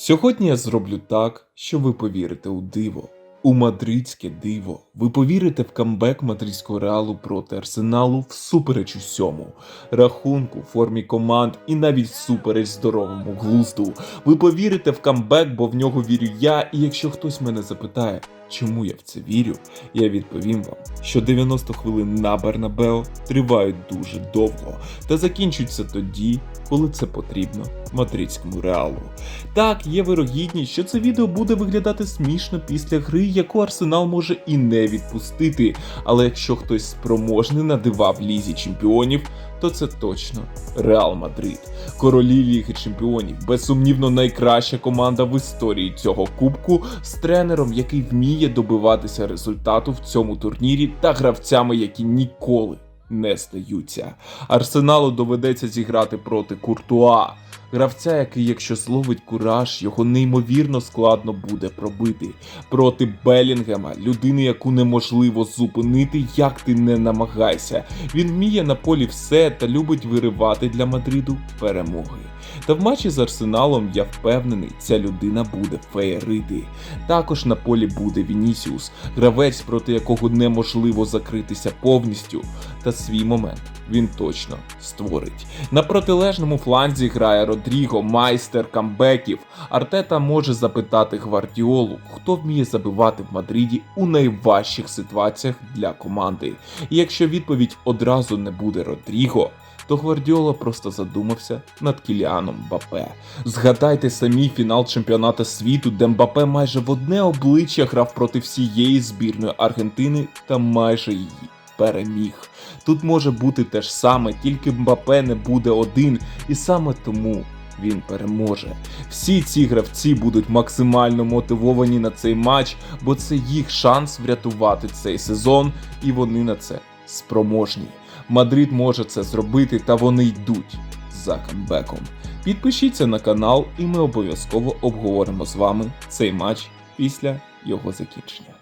Сьогодні я зроблю так, що ви повірите у диво. У мадридське диво. Ви повірите в камбек мадридського реалу проти арсеналу всупереч усьому, рахунку, формі команд і навіть всупереч здоровому глузду. Ви повірите в камбек, бо в нього вірю я. І якщо хтось мене запитає, чому я в це вірю, я відповім вам, що 90 хвилин на Бернабео тривають дуже довго та закінчуються тоді, коли це потрібно мадридському реалу. Так, є вирогідність, що це відео буде виглядати смішно після гри, яку Арсенал може і не відпустити. Але якщо хтось спроможний на дива в лізі чемпіонів, то це точно Реал Мадрид. Королі Ліги Чемпіонів, безсумнівно найкраща команда в історії цього кубку з тренером, який вміє добиватися результату в цьому турнірі, та гравцями, які ніколи не здаються. Арсеналу доведеться зіграти проти Куртуа. Гравця, який, якщо зловить кураж, його неймовірно складно буде пробити. Проти Белінгема, людини, яку неможливо зупинити, як ти не намагайся. Він вміє на полі все та любить виривати для Мадриду перемоги. Та в матчі з Арсеналом я впевнений, ця людина буде феєрити. Також на полі буде Вінісіус, гравець, проти якого неможливо закритися повністю. Та свій момент він точно створить. На протилежному фланзі грає Родріго, майстер камбеків. Артета може запитати Гвардіолу, хто вміє забивати в Мадриді у найважчих ситуаціях для команди. І якщо відповідь одразу не буде Родріго, то Гвардіола просто задумався над Кіліаном Мбапе. Згадайте самі фінал чемпіоната світу, де Мбапе майже в одне обличчя грав проти всієї збірної Аргентини та майже її переміг. Тут може бути те ж саме, тільки Мбапе не буде один, і саме тому він переможе. Всі ці гравці будуть максимально мотивовані на цей матч, бо це їх шанс врятувати цей сезон, і вони на це спроможні. Мадрид може це зробити, та вони йдуть за камбеком. Підпишіться на канал, і ми обов'язково обговоримо з вами цей матч після його закінчення.